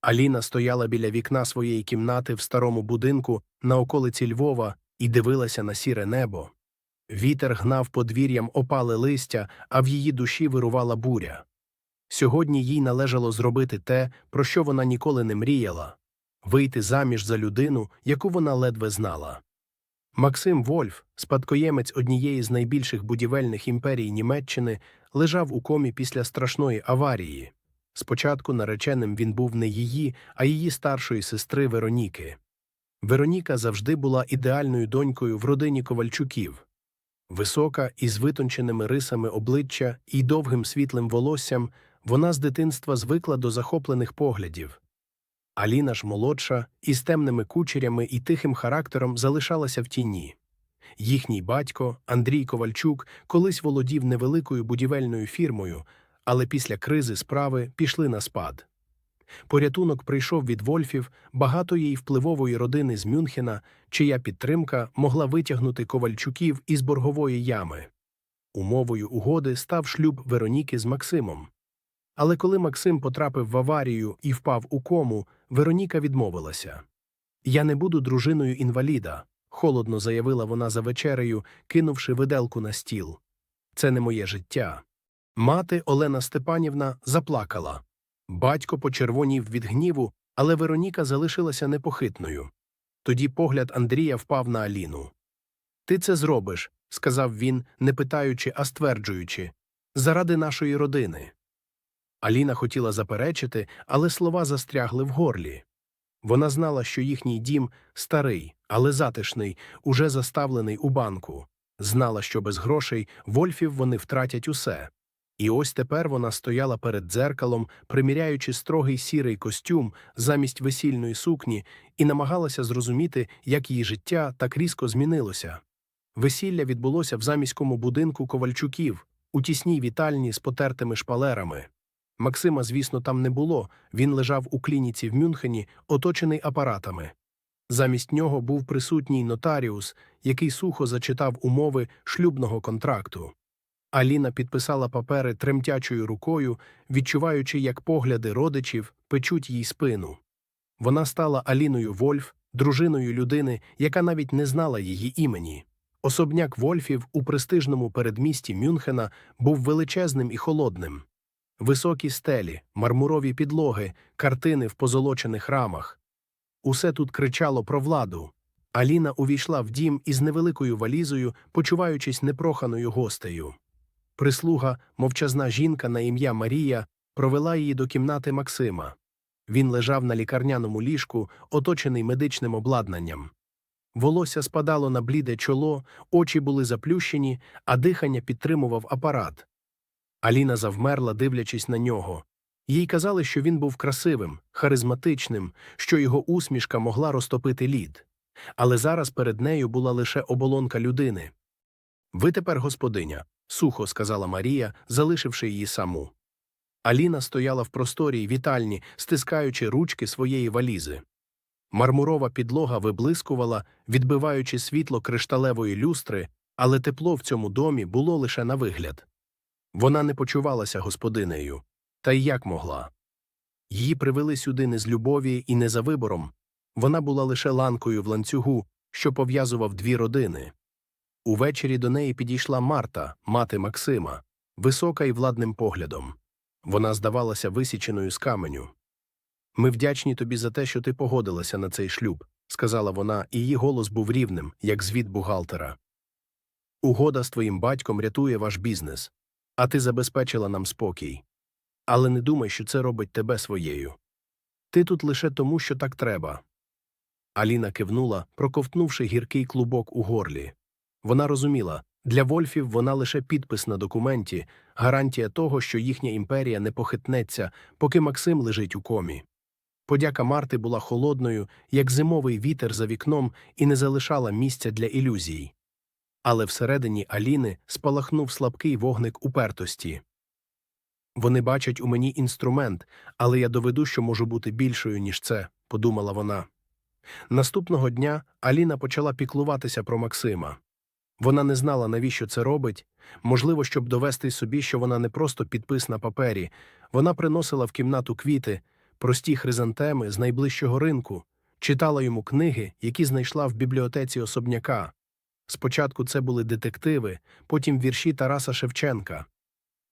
Аліна стояла біля вікна своєї кімнати в старому будинку на околиці Львова і дивилася на сіре небо. Вітер гнав подвір'ям опале листя, а в її душі вирувала буря. Сьогодні їй належало зробити те, про що вона ніколи не мріяла вийти заміж за людину, яку вона ледве знала. Максим Вольф, спадкоємець однієї з найбільших будівельних імперій Німеччини, лежав у комі після страшної аварії. Спочатку нареченим він був не її, а її старшої сестри Вероніки. Вероніка завжди була ідеальною донькою в родині Ковальчуків. Висока, із витонченими рисами обличчя і довгим світлим волоссям, вона з дитинства звикла до захоплених поглядів. Аліна ж молодша, із темними кучерями і тихим характером залишалася в тіні. Їхній батько, Андрій Ковальчук, колись володів невеликою будівельною фірмою, але після кризи справи пішли на спад. Порятунок прийшов від Вольфів, багатої й впливової родини з Мюнхена, чия підтримка могла витягнути Ковальчуків із боргової ями. Умовою угоди став шлюб Вероніки з Максимом. Але коли Максим потрапив в аварію і впав у кому, Вероніка відмовилася. Я не буду дружиною інваліда, холодно заявила вона за вечерею, кинувши виделку на стіл. Це не моє життя. Мати Олена Степанівна заплакала. Батько почервонів від гніву, але Вероніка залишилася непохитною. Тоді погляд Андрія впав на Аліну. Ти це зробиш, сказав він, не питаючи, а стверджуючи, заради нашої родини. Аліна хотіла заперечити, але слова застрягли в горлі. Вона знала, що їхній дім старий, але затишний, уже заставлений у банку. Знала, що без грошей Вольфів вони втратять усе. І ось тепер вона стояла перед дзеркалом, приміряючи строгий сірий костюм замість весільної сукні, і намагалася зрозуміти, як її життя так різко змінилося. Весілля відбулося в заміському будинку Ковальчуків, у тісній вітальні з потертими шпалерами. Максима, звісно, там не було, він лежав у клініці в Мюнхені, оточений апаратами. Замість нього був присутній нотаріус, який сухо зачитав умови шлюбного контракту. Аліна підписала папери тремтячою рукою, відчуваючи, як погляди родичів печуть їй спину. Вона стала Аліною Вольф, дружиною людини, яка навіть не знала її імені. Особняк Вольфів у престижному передмісті Мюнхена був величезним і холодним. Високі стелі, мармурові підлоги, картини в позолочених рамах. Усе тут кричало про владу. Аліна увійшла в дім із невеликою валізою, почуваючись непроханою гостею. Прислуга, мовчазна жінка на ім'я Марія, провела її до кімнати Максима. Він лежав на лікарняному ліжку, оточений медичним обладнанням. Волосся спадало на бліде чоло, очі були заплющені, а дихання підтримував апарат. Аліна завмерла, дивлячись на нього. Їй казали, що він був красивим, харизматичним, що його усмішка могла розтопити лід. Але зараз перед нею була лише оболонка людини. Ви тепер господиня, сухо сказала Марія, залишивши її саму. Аліна стояла в просторій вітальні, стискаючи ручки своєї валізи. Мармурова підлога виблискувала, відбиваючи світло кришталевої люстри, але тепло в цьому домі було лише на вигляд. Вона не почувалася господинею, та й як могла. Її привели сюди не з любові і не за вибором, вона була лише ланкою в ланцюгу, що пов'язував дві родини. Увечері до неї підійшла Марта, мати Максима, висока і владним поглядом. Вона здавалася висіченою з каменю. Ми вдячні тобі за те, що ти погодилася на цей шлюб, сказала вона, і її голос був рівним, як звіт бухгалтера. Угода з твоїм батьком рятує ваш бізнес, а ти забезпечила нам спокій. Але не думай, що це робить тебе своєю. Ти тут лише тому, що так треба. Аліна кивнула, проковтнувши гіркий клубок у горлі. Вона розуміла для Вольфів вона лише підпис на документі, гарантія того, що їхня імперія не похитнеться, поки Максим лежить у комі. Подяка Марти була холодною, як зимовий вітер за вікном, і не залишала місця для ілюзій. Але всередині Аліни спалахнув слабкий вогник упертості. Вони бачать у мені інструмент, але я доведу, що можу бути більшою, ніж це, подумала вона. Наступного дня Аліна почала піклуватися про Максима. Вона не знала, навіщо це робить. Можливо, щоб довести собі, що вона не просто підпис на папері, вона приносила в кімнату квіти, прості хризантеми з найближчого ринку, читала йому книги, які знайшла в бібліотеці особняка. Спочатку це були детективи, потім вірші Тараса Шевченка.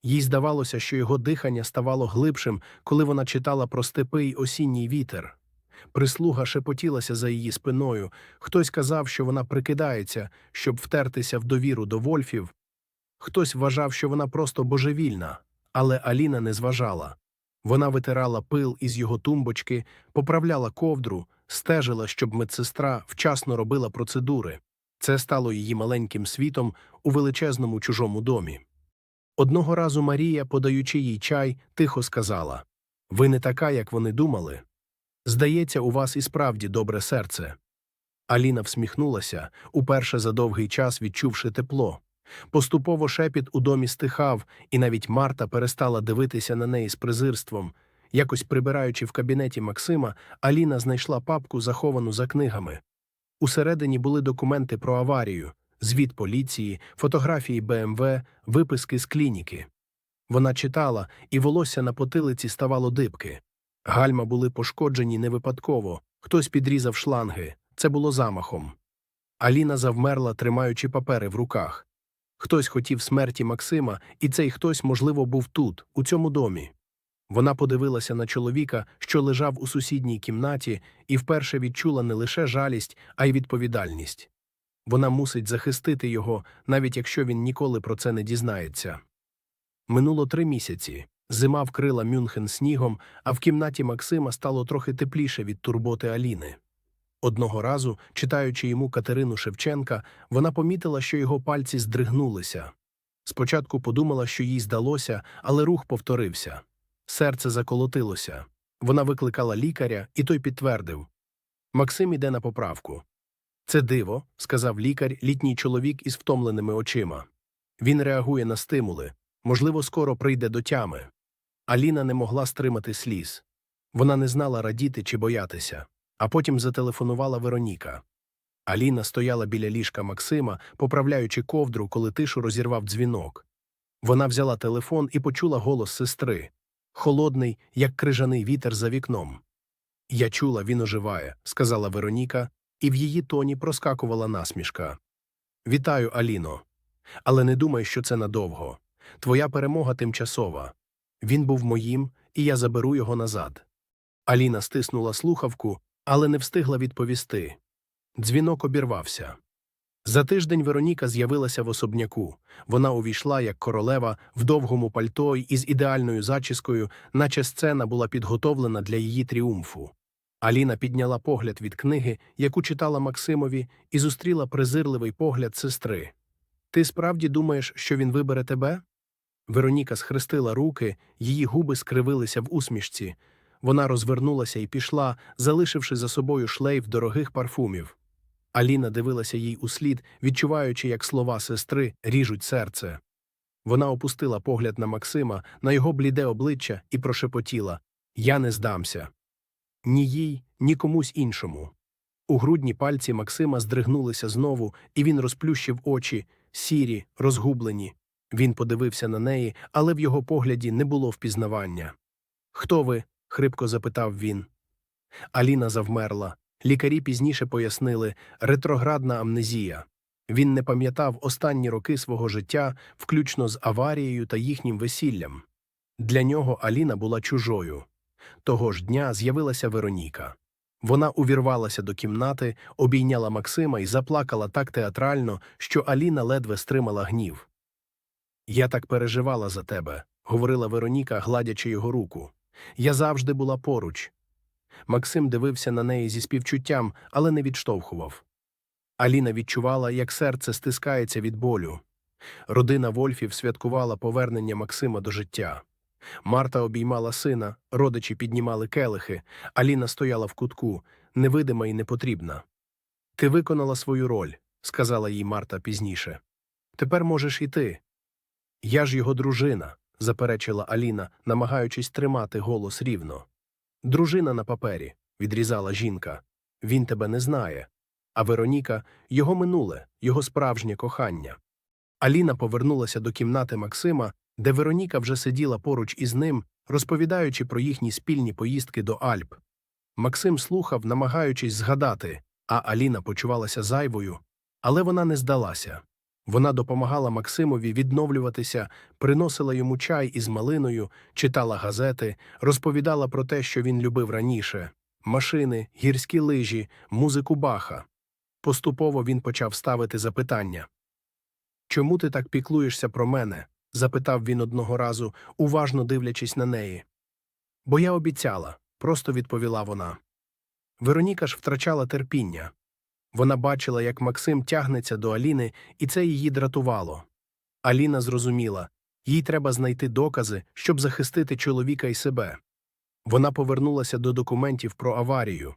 Їй здавалося, що його дихання ставало глибшим, коли вона читала про степи й осінній вітер. Прислуга шепотілася за її спиною, хтось казав, що вона прикидається, щоб втертися в довіру до вольфів. Хтось вважав, що вона просто божевільна, але Аліна не зважала. Вона витирала пил із його тумбочки, поправляла ковдру, стежила, щоб медсестра вчасно робила процедури. Це стало її маленьким світом у величезному чужому домі. Одного разу Марія, подаючи їй чай, тихо сказала Ви не така, як вони думали. Здається, у вас і справді добре серце. Аліна всміхнулася, уперше за довгий час відчувши тепло. Поступово шепіт у домі стихав, і навіть Марта перестала дивитися на неї з презирством. Якось прибираючи в кабінеті Максима, Аліна знайшла папку, заховану за книгами. Усередині були документи про аварію, звіт поліції, фотографії БМВ, виписки з клініки. Вона читала, і волосся на потилиці ставало дибки. Гальма були пошкоджені не випадково, хтось підрізав шланги, це було замахом. Аліна завмерла, тримаючи папери в руках. Хтось хотів смерті Максима, і цей хтось, можливо, був тут, у цьому домі. Вона подивилася на чоловіка, що лежав у сусідній кімнаті, і вперше відчула не лише жалість, а й відповідальність. Вона мусить захистити його, навіть якщо він ніколи про це не дізнається. Минуло три місяці. Зима вкрила Мюнхен снігом, а в кімнаті Максима стало трохи тепліше від турботи Аліни. Одного разу, читаючи йому Катерину Шевченка, вона помітила, що його пальці здригнулися. Спочатку подумала, що їй здалося, але рух повторився. Серце заколотилося. Вона викликала лікаря, і той підтвердив Максим іде на поправку. Це диво, сказав лікар, літній чоловік із втомленими очима. Він реагує на стимули. Можливо, скоро прийде до тями. Аліна не могла стримати сліз. Вона не знала радіти чи боятися. А потім зателефонувала Вероніка. Аліна стояла біля ліжка Максима, поправляючи ковдру, коли тишу розірвав дзвінок. Вона взяла телефон і почула голос сестри холодний, як крижаний вітер за вікном. Я чула, він оживає, сказала Вероніка, і в її тоні проскакувала насмішка. Вітаю, Аліно. Але не думай, що це надовго. Твоя перемога тимчасова. Він був моїм, і я заберу його назад. Аліна стиснула слухавку, але не встигла відповісти. Дзвінок обірвався. За тиждень Вероніка з'явилася в особняку. Вона увійшла, як королева, в довгому пальто й із ідеальною зачіскою, наче сцена була підготовлена для її тріумфу. Аліна підняла погляд від книги, яку читала Максимові, і зустріла презирливий погляд сестри. Ти справді думаєш, що він вибере тебе? Вероніка схрестила руки, її губи скривилися в усмішці. Вона розвернулася і пішла, залишивши за собою шлейф дорогих парфумів. Аліна дивилася їй услід, відчуваючи, як слова сестри ріжуть серце. Вона опустила погляд на Максима, на його бліде обличчя і прошепотіла Я не здамся. Ні їй, ні комусь іншому. У грудні пальці Максима здригнулися знову, і він розплющив очі, сірі, розгублені. Він подивився на неї, але в його погляді не було впізнавання. Хто ви? хрипко запитав він. Аліна завмерла. Лікарі пізніше пояснили ретроградна амнезія. Він не пам'ятав останні роки свого життя, включно з аварією та їхнім весіллям. Для нього Аліна була чужою. Того ж дня з'явилася Вероніка. Вона увірвалася до кімнати, обійняла Максима і заплакала так театрально, що Аліна ледве стримала гнів. Я так переживала за тебе, говорила Вероніка, гладячи його руку. Я завжди була поруч. Максим дивився на неї зі співчуттям, але не відштовхував. Аліна відчувала, як серце стискається від болю. Родина Вольфів святкувала повернення Максима до життя. Марта обіймала сина, родичі піднімали келихи, Аліна стояла в кутку, невидима і непотрібна. Ти виконала свою роль, сказала їй Марта пізніше. Тепер можеш іти. Я ж його дружина, заперечила Аліна, намагаючись тримати голос рівно. Дружина на папері, відрізала жінка. Він тебе не знає. А Вероніка його минуле, його справжнє кохання. Аліна повернулася до кімнати Максима, де Вероніка вже сиділа поруч із ним, розповідаючи про їхні спільні поїздки до Альп. Максим слухав, намагаючись згадати, а Аліна почувалася зайвою, але вона не здалася. Вона допомагала Максимові відновлюватися, приносила йому чай із малиною, читала газети, розповідала про те, що він любив раніше машини, гірські лижі, музику Баха. Поступово він почав ставити запитання. Чому ти так піклуєшся про мене? запитав він одного разу, уважно дивлячись на неї. Бо я обіцяла, просто відповіла вона. Вероніка ж втрачала терпіння. Вона бачила, як Максим тягнеться до Аліни, і це її дратувало. Аліна зрозуміла їй треба знайти докази, щоб захистити чоловіка і себе. Вона повернулася до документів про аварію,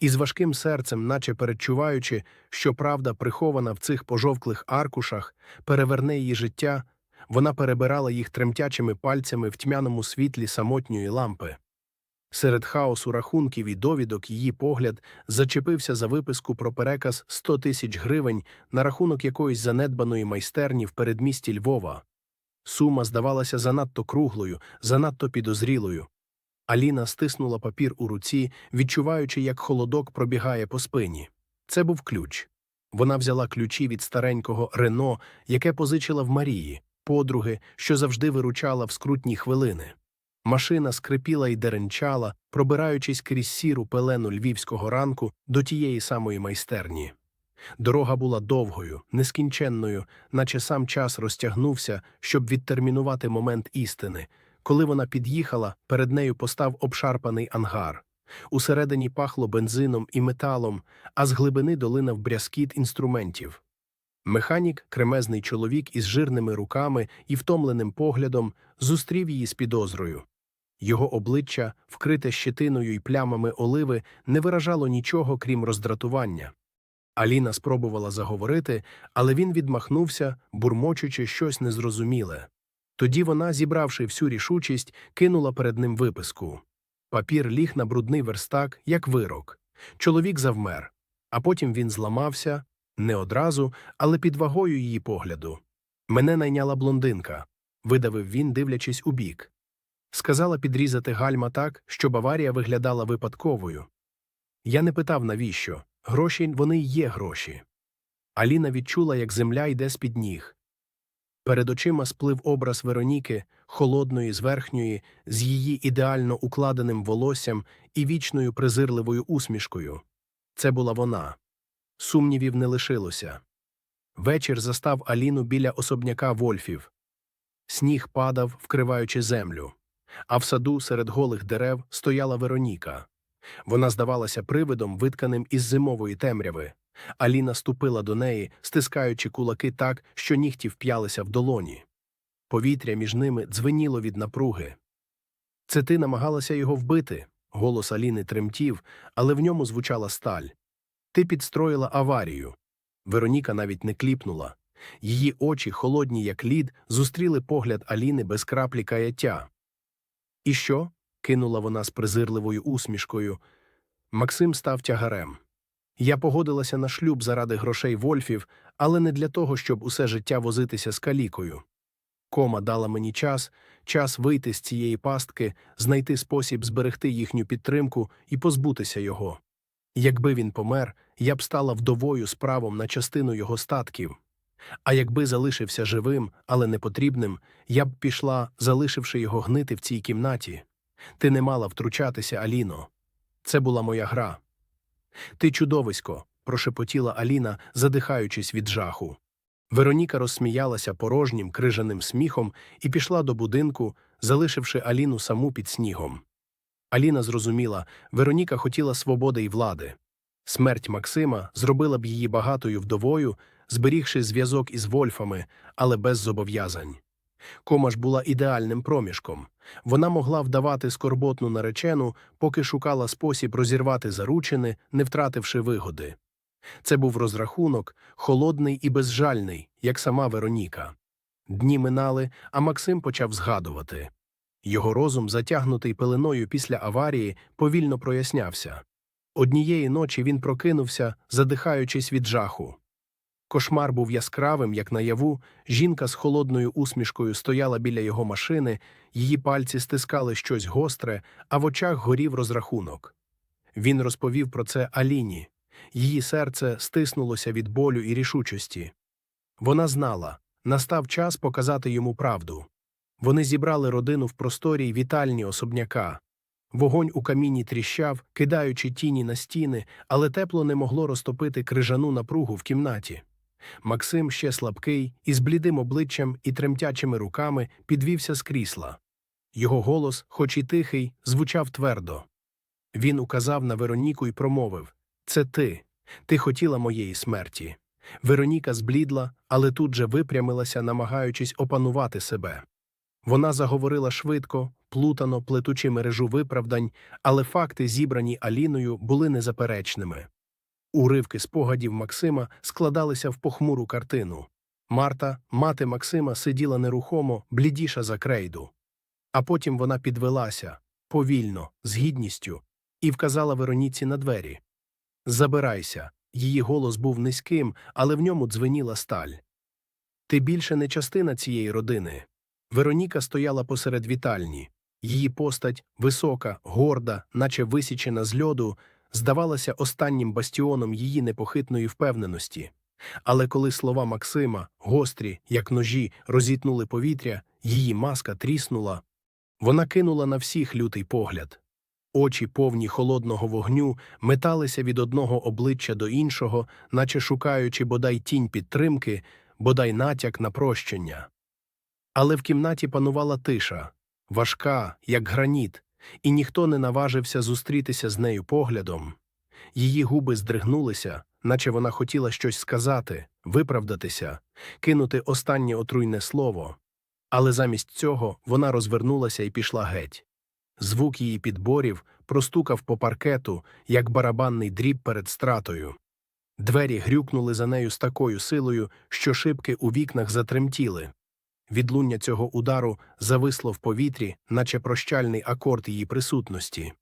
і з важким серцем, наче передчуваючи, що правда прихована в цих пожовклих аркушах, переверне її життя, вона перебирала їх тремтячими пальцями в тьмяному світлі самотньої лампи. Серед хаосу рахунків і довідок її погляд зачепився за виписку про переказ 100 тисяч гривень на рахунок якоїсь занедбаної майстерні в передмісті Львова. Сума здавалася занадто круглою, занадто підозрілою. Аліна стиснула папір у руці, відчуваючи, як холодок пробігає по спині. Це був ключ. Вона взяла ключі від старенького Рено, яке позичила в Марії, подруги, що завжди виручала в скрутні хвилини. Машина скрипіла і деренчала, пробираючись крізь сіру пелену львівського ранку до тієї самої майстерні. Дорога була довгою, нескінченною, наче сам час розтягнувся, щоб відтермінувати момент істини. Коли вона під'їхала, перед нею постав обшарпаний ангар. Усередині пахло бензином і металом, а з глибини долинав брязкіт інструментів. Механік, кремезний чоловік із жирними руками і втомленим поглядом, зустрів її з підозрою. Його обличчя, вкрите щетиною й плямами оливи, не виражало нічого, крім роздратування. Аліна спробувала заговорити, але він відмахнувся, бурмочучи щось незрозуміле. Тоді вона, зібравши всю рішучість, кинула перед ним виписку. Папір ліг на брудний верстак, як вирок. Чоловік завмер, а потім він зламався не одразу, але під вагою її погляду. Мене найняла блондинка, видавив він, дивлячись у бік. Сказала підрізати гальма так, щоб аварія виглядала випадковою. Я не питав, навіщо. Гроші вони є гроші. Аліна відчула, як земля йде з-під ніг. Перед очима сплив образ Вероніки, холодної, зверхньої, з її ідеально укладеним волоссям і вічною презирливою усмішкою. Це була вона. Сумнівів не лишилося. Вечір застав Аліну біля особняка Вольфів. Сніг падав, вкриваючи землю, а в саду серед голих дерев стояла Вероніка. Вона здавалася привидом, витканим із зимової темряви. Аліна ступила до неї, стискаючи кулаки так, що нігті вп'ялися в долоні. Повітря між ними дзвеніло від напруги. Це ти намагалася його вбити. Голос Аліни тремтів, але в ньому звучала сталь. Ти підстроїла аварію. Вероніка навіть не кліпнула. Її очі, холодні, як лід, зустріли погляд Аліни без краплі каяття. І що? кинула вона з презирливою усмішкою. Максим став тягарем. Я погодилася на шлюб заради грошей Вольфів, але не для того, щоб усе життя возитися з калікою. Кома дала мені час, час вийти з цієї пастки, знайти спосіб зберегти їхню підтримку і позбутися його. Якби він помер, я б стала вдовою з правом на частину його статків. А якби залишився живим, але непотрібним, я б пішла, залишивши його гнити в цій кімнаті. Ти не мала втручатися, Аліно. Це була моя гра. Ти чудовисько, прошепотіла Аліна, задихаючись від жаху. Вероніка розсміялася порожнім крижаним сміхом і пішла до будинку, залишивши Аліну саму під снігом. Аліна зрозуміла, Вероніка хотіла свободи і влади. Смерть Максима зробила б її багатою вдовою, зберігши зв'язок із Вольфами, але без зобов'язань. Кома ж була ідеальним проміжком. Вона могла вдавати скорботну наречену, поки шукала спосіб розірвати заручини, не втративши вигоди. Це був розрахунок, холодний і безжальний, як сама Вероніка. Дні минали, а Максим почав згадувати. Його розум, затягнутий пеленою після аварії, повільно прояснявся. Однієї ночі він прокинувся, задихаючись від жаху. Кошмар був яскравим, як наяву, жінка з холодною усмішкою стояла біля його машини, її пальці стискали щось гостре, а в очах горів розрахунок. Він розповів про це Аліні. Її серце стиснулося від болю і рішучості. Вона знала, настав час показати йому правду. Вони зібрали родину в просторій вітальні особняка. Вогонь у каміні тріщав, кидаючи тіні на стіни, але тепло не могло розтопити крижану напругу в кімнаті. Максим, ще слабкий, із блідим обличчям і тремтячими руками підвівся з крісла. Його голос, хоч і тихий, звучав твердо. Він указав на Вероніку і промовив Це ти. Ти хотіла моєї смерті. Вероніка зблідла, але тут же випрямилася, намагаючись опанувати себе. Вона заговорила швидко, плутано, плетучи мережу виправдань, але факти, зібрані Аліною, були незаперечними. Уривки спогадів Максима складалися в похмуру картину. Марта, мати Максима, сиділа нерухомо, блідіша за крейду. А потім вона підвелася повільно, з гідністю, і вказала Вероніці на двері. Забирайся. Її голос був низьким, але в ньому дзвеніла сталь. Ти більше не частина цієї родини. Вероніка стояла посеред вітальні. Її постать, висока, горда, наче висічена з льоду, здавалася останнім бастіоном її непохитної впевненості. Але коли слова Максима, гострі, як ножі, розітнули повітря, її маска тріснула. Вона кинула на всіх лютий погляд. Очі, повні холодного вогню, металися від одного обличчя до іншого, наче шукаючи бодай тінь підтримки, бодай натяк на прощення. Але в кімнаті панувала тиша, важка, як граніт, і ніхто не наважився зустрітися з нею поглядом. Її губи здригнулися, наче вона хотіла щось сказати, виправдатися, кинути останнє отруйне слово. Але замість цього вона розвернулася і пішла геть. Звук її підборів простукав по паркету, як барабанний дріб перед стратою. Двері грюкнули за нею з такою силою, що шибки у вікнах затремтіли. Відлуння цього удару зависло в повітрі, наче прощальний акорд її присутності.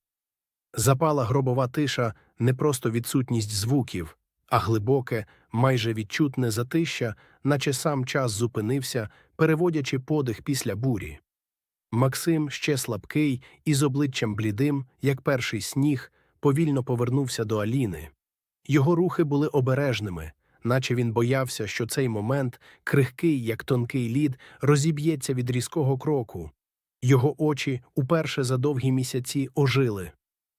Запала гробова тиша не просто відсутність звуків, а глибоке, майже відчутне затища, наче сам час зупинився, переводячи подих після бурі. Максим, ще слабкий і з обличчям блідим, як перший сніг, повільно повернувся до Аліни. Його рухи були обережними, наче він боявся, що цей момент, крихкий, як тонкий лід, розіб'ється від різкого кроку. Його очі уперше за довгі місяці ожили.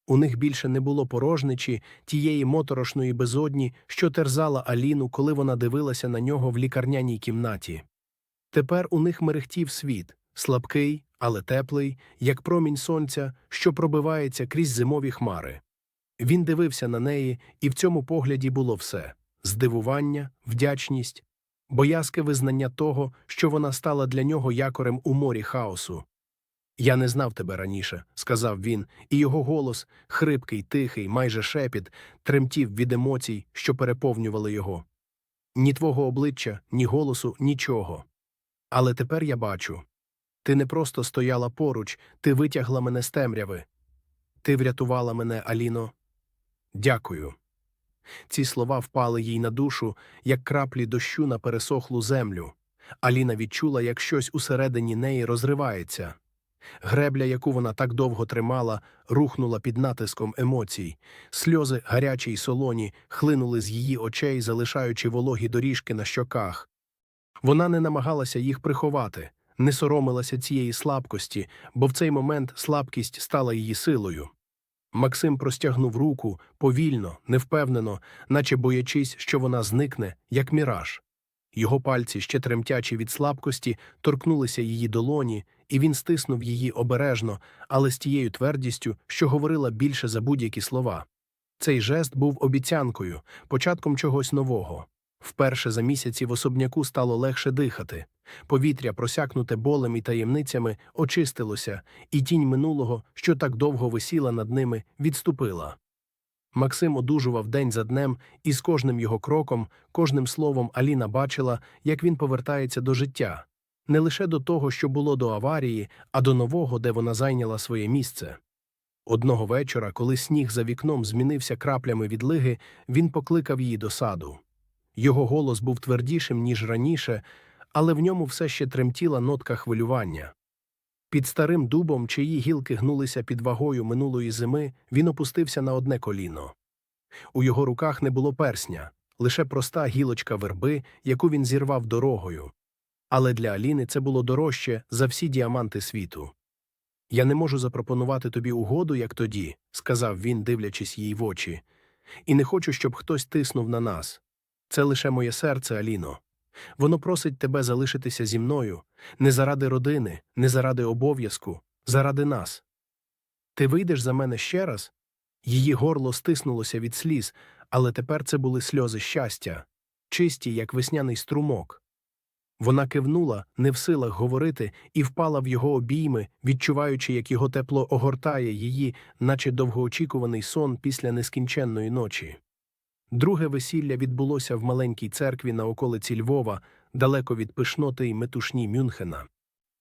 У них більше не було порожничі тієї моторошної безодні, що терзала Аліну, коли вона дивилася на нього в лікарняній кімнаті. Тепер у них мерехтів світ, слабкий, але теплий, як промінь сонця, що пробивається крізь зимові хмари. Він дивився на неї, і в цьому погляді було все здивування, вдячність, боязке визнання того, що вона стала для нього якорем у морі хаосу. Я не знав тебе раніше, сказав він, і його голос, хрипкий, тихий, майже шепіт, тремтів від емоцій, що переповнювали його. Ні твого обличчя, ні голосу, нічого. Але тепер я бачу. Ти не просто стояла поруч, ти витягла мене з темряви. Ти врятувала мене, Аліно. Дякую. Ці слова впали їй на душу, як краплі дощу на пересохлу землю. Аліна відчула, як щось усередині неї розривається. Гребля, яку вона так довго тримала, рухнула під натиском емоцій. Сльози, гарячі й солоні, хлинули з її очей, залишаючи вологі доріжки на щоках. Вона не намагалася їх приховати, не соромилася цієї слабкості, бо в цей момент слабкість стала її силою. Максим простягнув руку повільно, невпевнено, наче боячись, що вона зникне, як міраж. Його пальці, ще тремтячі від слабкості, торкнулися її долоні, і він стиснув її обережно, але з тією твердістю, що говорила більше за будь-які слова. Цей жест був обіцянкою, початком чогось нового. Вперше за місяці в особняку стало легше дихати. Повітря, просякнуте болем і таємницями, очистилося, і тінь минулого, що так довго висіла над ними, відступила. Максим одужував день за днем, і з кожним його кроком, кожним словом Аліна бачила, як він повертається до життя, не лише до того, що було до аварії, а до нового, де вона зайняла своє місце. Одного вечора, коли сніг за вікном змінився краплями відлиги, він покликав її до саду. Його голос був твердішим, ніж раніше, але в ньому все ще тремтіла нотка хвилювання. Під старим дубом, чиї гілки гнулися під вагою минулої зими, він опустився на одне коліно. У його руках не було персня, лише проста гілочка верби, яку він зірвав дорогою. Але для Аліни це було дорожче за всі діаманти світу. Я не можу запропонувати тобі угоду, як тоді, сказав він, дивлячись їй в очі, і не хочу, щоб хтось тиснув на нас. Це лише моє серце, Аліно. Воно просить тебе залишитися зі мною не заради родини, не заради обов'язку, заради нас. Ти вийдеш за мене ще раз? Її горло стиснулося від сліз, але тепер це були сльози щастя, чисті, як весняний струмок. Вона кивнула, не в силах говорити, і впала в його обійми, відчуваючи, як його тепло огортає її, наче довгоочікуваний сон після нескінченної ночі. Друге весілля відбулося в маленькій церкві на околиці Львова, далеко від пишноти й метушні Мюнхена.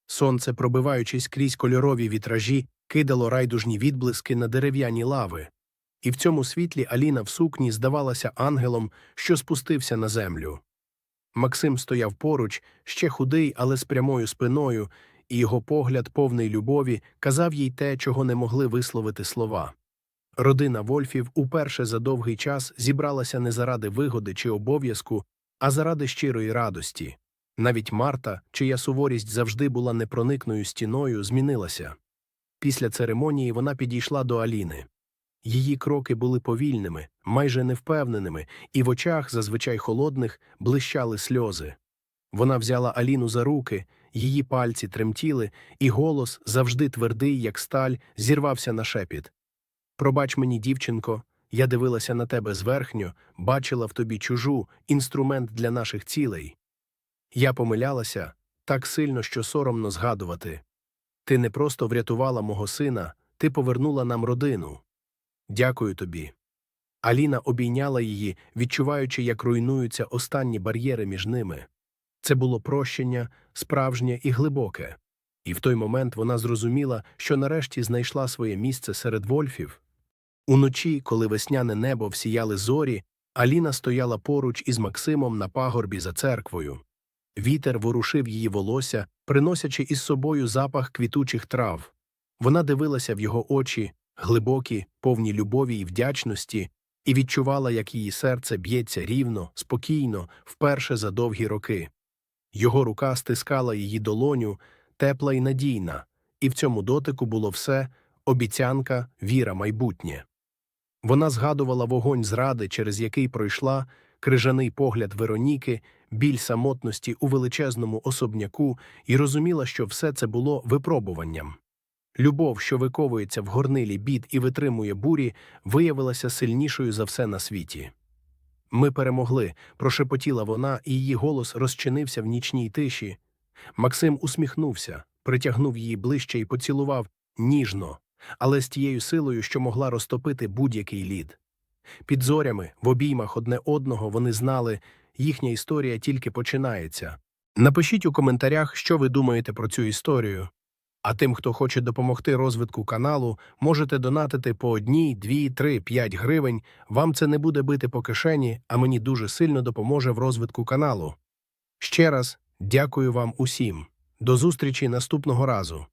Сонце, пробиваючись крізь кольорові вітражі, кидало райдужні відблиски на дерев'яні лави. І в цьому світлі Аліна в сукні здавалася ангелом, що спустився на землю. Максим стояв поруч, ще худий, але з прямою спиною, і його погляд, повний любові, казав їй те, чого не могли висловити слова. Родина Вольфів уперше за довгий час зібралася не заради вигоди чи обов'язку, а заради щирої радості. Навіть Марта, чия суворість завжди була непроникною стіною, змінилася. Після церемонії вона підійшла до Аліни. Її кроки були повільними, майже невпевненими, і в очах, зазвичай холодних, блищали сльози. Вона взяла Аліну за руки, її пальці тремтіли, і голос, завжди твердий, як сталь, зірвався на шепіт. Пробач мені, дівчинко, я дивилася на тебе зверхньо, бачила в тобі чужу, інструмент для наших цілей. Я помилялася так сильно, що соромно згадувати. Ти не просто врятувала мого сина, ти повернула нам родину. Дякую тобі. Аліна обійняла її, відчуваючи, як руйнуються останні бар'єри між ними. Це було прощення, справжнє і глибоке. І в той момент вона зрозуміла, що нарешті знайшла своє місце серед вольфів. Уночі, коли весняне небо всіяли зорі, Аліна стояла поруч із Максимом на пагорбі за церквою. Вітер ворушив її волосся, приносячи із собою запах квітучих трав. Вона дивилася в його очі, глибокі, повні любові і вдячності, і відчувала, як її серце б'ється рівно, спокійно, вперше за довгі роки. Його рука стискала її долоню, тепла і надійна, і в цьому дотику було все обіцянка, віра, майбутнє. Вона згадувала вогонь зради, через який пройшла, крижаний погляд Вероніки, біль самотності у величезному особняку, і розуміла, що все це було випробуванням. Любов, що виковується в горнилі бід і витримує бурі, виявилася сильнішою за все на світі. Ми перемогли, прошепотіла вона, і її голос розчинився в нічній тиші. Максим усміхнувся, притягнув її ближче і поцілував ніжно, але з тією силою, що могла розтопити будь-який лід. Під зорями, в обіймах одне одного вони знали, їхня історія тільки починається. Напишіть у коментарях, що ви думаєте про цю історію. А тим, хто хоче допомогти розвитку каналу, можете донатити по одній, дві, три, п'ять гривень. Вам це не буде бити по кишені, а мені дуже сильно допоможе в розвитку каналу. Ще раз дякую вам усім. До зустрічі наступного разу.